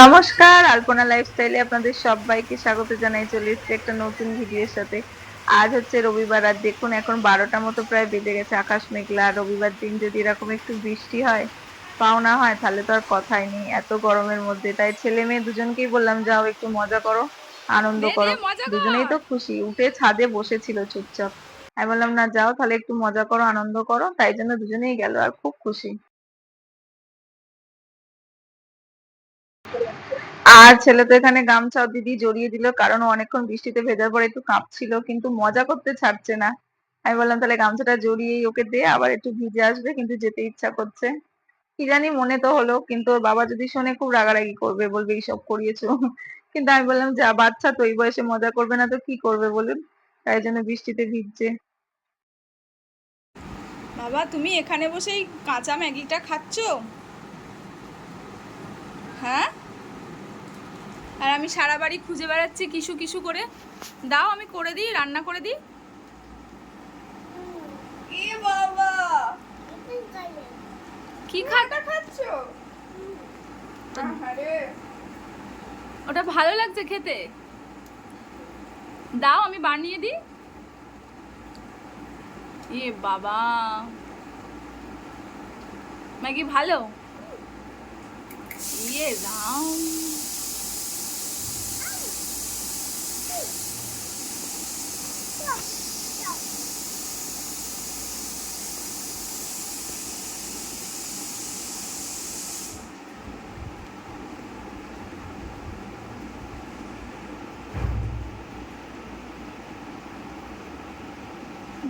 নমস্কার আলপনা লাইফস্টাইলে আপনাদের সবাইকে স্বাগত জানাই চলে এসেছি একটা নতুন ভিডিওর সাথে। আজ হচ্ছে রবিবার আর দেখুন এখন বারোটা মতো প্রায় বেজে গেছে আকাশ মেঘলা আর রবিবার দিন যদি এরকম একটু বৃষ্টি হয় পাওনা হয় তাহলে তো আর কথাই নেই এত গরমের মধ্যে। তাই ছেলে মেয়ে দুজনকেই বললাম যাও একটু মজা করো আনন্দ করো। দুজনেই তো খুশি উঠে ছাদে বসেছিল চুপচাপ। আমি বললাম না যাও তাহলে একটু মজা করো আনন্দ করো। তাই জন্য দুজনেই গেল আর খুব খুশি। আর ছেলে তো এখানে গামছা দিদি জড়িয়ে দিল, কারণ অনেকক্ষণ বৃষ্টিতে ভেজার পরে একটু কাঁপছিল, কিন্তু মজা করতে ছাড়ছে না। আমি বললাম, তাহলে গামছাটা জড়িয়েই ওকে দে, আবার একটু ভিজে আসবে, কিন্তু যেতে ইচ্ছা করছে। কি জানি মনে তো হলো, কিন্তু ওর বাবা যদি শোনে খুব রাগারাগি করবে, বলবে, এইসব করিয়েছো? কিন্তু আমি বললাম, যা বাচ্চা, তো এই বয়সে মজা করবে না, তো কি করবে বলুন? তাই জন্য বৃষ্টিতে ভিজছে। বাবা, তুমি এখানে বসেই কাঁচা ম্যাগিটা খাচ্ছ? হ্যাঁ? আর আমি সারা বাড়ি খুঁজে বেড়াচ্ছি কিছু কিছু করে। দাও আমি করে দিই রান্না করে দিই। কি খাটা খাচ্ছো? ওটা ভালো লাগছে খেতে। দাও আমি বানিয়ে দিই। এ বাবা। ম্যাগি ভালো? ইয়ে রাম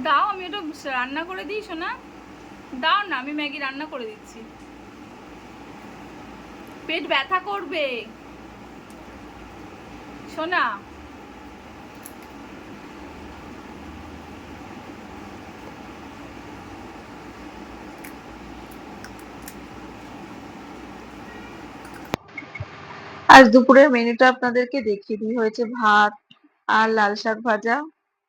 দাও, আমি ওটা রান্না করে দিই শোনা দাও না, আমি ম্যাগি রান্না করে দিচ্ছি। পেট ব্যথা করবে। শোনা আজ দুপুরের মেনুটা আপনাদেরকে দেখিয়ে দিই, হয়েছে ভাত আর লাল শাক ভাজা।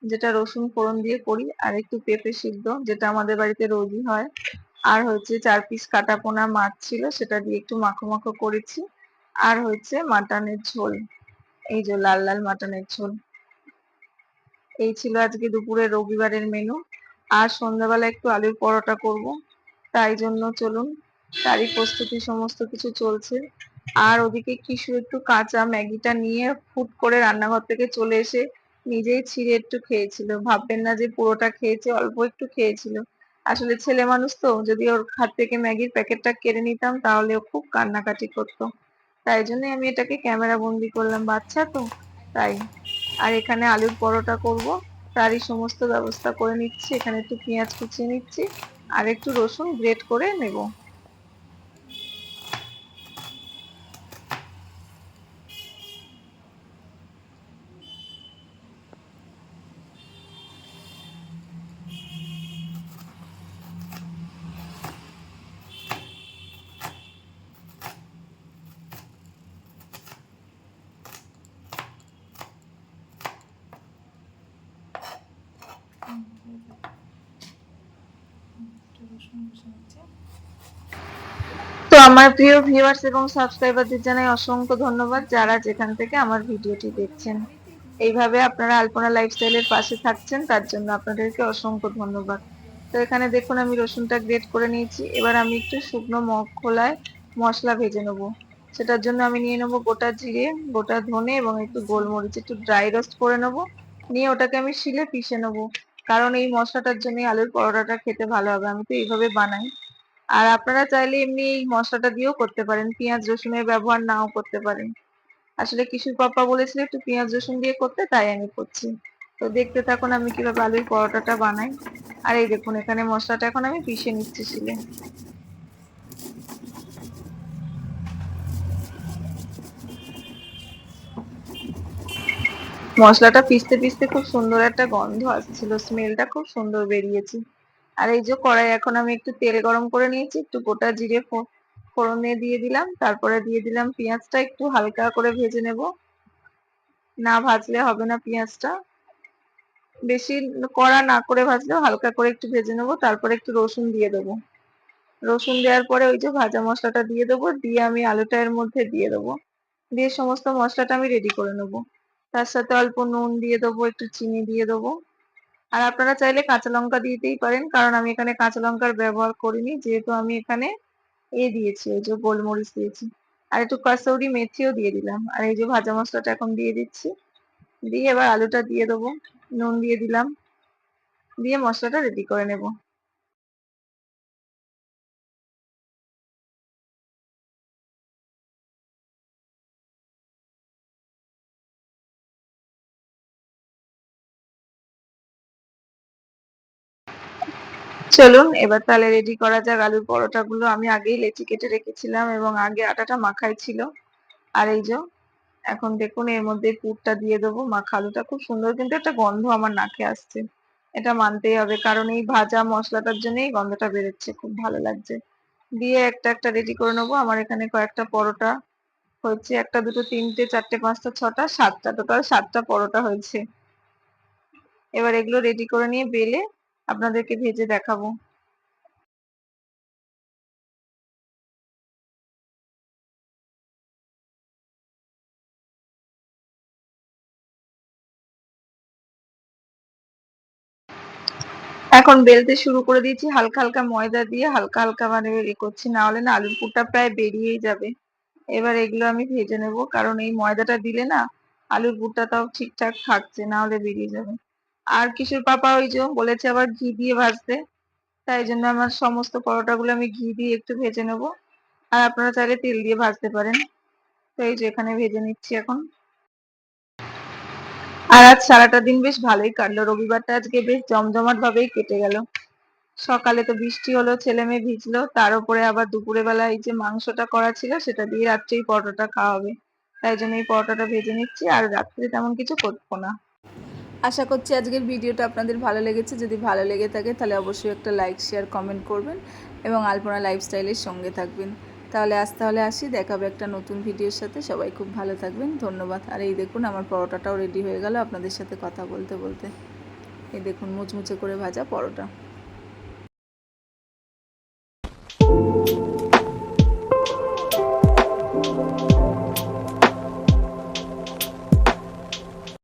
যেটা রসুন ফোড়ন দিয়ে করি আর একটু পেঁপে সিদ্ধ, যেটা আমাদের বাড়িতে রোজই হয়। আর হচ্ছে চার পিস কাটা পোনা মাছ ছিল, সেটা দিয়ে একটু মাখো মাখো করেছি। আর হচ্ছে মাটনের ঝোল, এই যে লাল লাল মাটনের ঝোল। এই ছিল আজকে দুপুরে রবিবারের মেনু আর সন্ধ্যাবেলা একটু আলুর পরোটা করব। তাই জন্য চলুন, তারই প্রস্তুতি সমস্ত কিছু চলছে। আর ওদিকে কিশু একটু কাঁচা ম্যাগিটা নিয়ে ফুট করে রান্নাঘর থেকে চলে এসে নিজেই ছিঁড়ে একটু খেয়েছিল। ভাববেন না যে পুরোটা খেয়েছে, অল্প একটু খেয়েছিল। আসলে ছেলে মানুষ তো, যদি ওর হাত থেকে ম্যাগির প্যাকেটটা কেড়ে নিতাম, তাহলে ও খুব কান্নাকাটি করতো। তাই জন্যই আমি এটাকে ক্যামেরা বন্দি করলাম। বাচ্চা তো, তাই। আর এখানে আলুর পরোটা করব। তারই সমস্ত ব্যবস্থা করে নিচ্ছি। এখানে একটু পেঁয়াজ কুচিয়ে নিচ্ছি। আর একটু রসুন গ্রেট করে নেব। তো আমার প্রিয় ভিউয়ার্স এবং সাবস্ক্রাইবারদের জানাই অসংখ্য ধন্যবাদ যারা যেখান থেকে আমার ভিডিওটি দেখছেন। এইভাবে আপনারা আলপনা লাইফস্টাইলের পাশে থাকছেন, তার জন্য আপনাদেরকে অসংখ্য ধন্যবাদ। তো এখানে দেখুন, আমি রসুনটা গ্রেট করে নিয়েছি। এবার আমি একটু শুকনো মগ খোলায় মশলা ভেজে নেব। সেটার জন্য আমি নিয়ে নেব গোটা জিরে, গোটা ধনে এবং একটু গোলমরিচ, একটু ড্রাই রোস্ট করে নেব। নিয়ে ওটাকে আমি শিলে পিষে নেব। কারণ এই মশলাটার জন্য আলুর পরোটাটা খেতে ভালো হবে, আমি তো এইভাবে বানাই। আর আপনারা চাইলে এমনি এই মশলাটা দিয়েও করতে পারেন, পেঁয়াজ রসুনের ব্যবহার নাও করতে পারেন। আসলে কিশোর পাপা বলেছিল একটু পেঁয়াজ রসুন দিয়ে করতে, তাই আমি করছি। তো দেখতে থাকুন আমি কীভাবে আলুর পরোটাটা বানাই। আর এই দেখুন, এখানে মশলাটা এখন আমি পিষে নিচ্ছি শিলে। মশলাটা পিষতে পিষতে খুব সুন্দর একটা গন্ধ আসছিল স্মেলটা খুব সুন্দর বেরিয়েছে। আর এই যে কড়াই, এখন আমি একটু তেল গরম করে নিয়েছি, একটু গোটা জিরে ফোড়নে দিয়ে দিলাম, তারপরে দিয়ে দিলাম পেঁয়াজটা, একটু হালকা করে ভেজে নেব। না ভাজলে হবে না পেঁয়াজটা। বেশি কড়া না করে ভাজলেও হালকা করে একটু ভেজে নেব, তারপরে একটু রসুন দিয়ে দেবো। রসুন দেওয়ার পরে ওই যে ভাজা মশলাটা দিয়ে দেবো, দিয়ে আমি আলুটা এর মধ্যে দিয়ে দেবো। দিয়ে সমস্ত মশলাটা আমি রেডি করে নেব। তার সাথে অল্প নুন দিয়ে দেবো, একটু চিনি দিয়ে দেবো। আর আপনারা চাইলে কাঁচা লঙ্কা দিতেই পারেন, কারণ আমি এখানে কাঁচা লঙ্কার ব্যবহার করিনি, যেহেতু আমি এখানে এ দিয়েছি ওই যে গোলমরিচ দিয়েছি। আর একটু কাসৌরি মেথিও দিয়ে দিলাম, আর এই যে ভাজা মশলাটা এখন দিয়ে দিচ্ছি। দিয়ে এবার আলুটা দিয়ে দেবো, নুন দিয়ে দিলাম। দিয়ে মশলাটা রেডি করে নেব। চলুন, এবার তাহলে রেডি করা যাক। আলুর পরোটাগুলো আমি আগেই লেচি কেটে রেখেছিলাম এবং আগে আটাটা মাখাই ছিল। আর এই যে, এখন দেখুন, এর মধ্যে পুরটা দিয়ে দেবো। মাখা আলুটা খুব সুন্দর, কিন্তু একটা গন্ধ আমার নাকে আসছে। এটা মানতেই হবে, কারণ এই ভাজা মশলাটার জন্যই গন্ধটা বেরোচ্ছে, খুব ভালো লাগছে। দিয়ে একটা একটা রেডি করে নেব। আমার এখানে কয়েকটা পরোটা হচ্ছে একটা, দুটো, তিনটে, চারটে, পাঁচটা, ছটা, সাতটা। টোটাল সাতটা পরোটা হয়েছে। এবার এগুলো রেডি করে নিয়ে বেলে আপনাদেরকে ভেজে দেখাবো। এখন বেলতে শুরু করে দিয়েছি, হালকা হালকা ময়দা দিয়ে হালকা হালকা মানে এ করছি, না হলে না আলুর পুরটা প্রায় বেরিয়েই যাবে। এবার এগুলো আমি ভেজে নেব, কারণ এই ময়দাটা দিলে না আলুর পুরটা তাও ঠিকঠাক থাকছে, না হলে বেরিয়ে যাবে। আর কিশোর পাপা ওই যে বলেছে আবার ঘি দিয়ে ভাজতে, তাই জন্য আমার সমস্ত পরোটাগুলো আমি ঘি দিয়ে একটু ভেজে নেব। আর আপনারা চাইলে তেল দিয়ে ভাজতে পারেন। তো এই যে এখানে ভেজে নিচ্ছি এখন। আর আজ সারাটা দিন বেশ ভালোই কাটলো। রবিবারটা আজকে বেশ জমজমাট ভাবেই কেটে গেল। সকালে তো বৃষ্টি হলো, ছেলে মেয়ে ভিজলো, তার উপরে আবার দুপুরে বেলা এই যে মাংসটা করা ছিল, সেটা দিয়ে রাত্রেই পরোটাটা খাওয়া হবে। তাই জন্য এই পরোটাটা ভেজে নিচ্ছি, আর রাত্রে তেমন কিছু করব না। আশা করছি আজকের ভিডিওটা আপনাদের ভালো লেগেছে। যদি ভালো লেগে থাকে তাহলে অবশ্যই একটা লাইক শেয়ার কমেন্ট করবেন এবং আলপনা লাইফস্টাইলের সঙ্গে থাকবেন। তাহলে আজ তাহলে আসি দেখাবে একটা নতুন ভিডিওর সাথে। সবাই খুব ভালো থাকবেন, ধন্যবাদ। আর এই দেখুন আমার পরোটাটাও রেডি হয়ে গেল আপনাদের সাথে কথা বলতে বলতে। এই দেখুন মুচমুচে করে ভাজা পরোটা।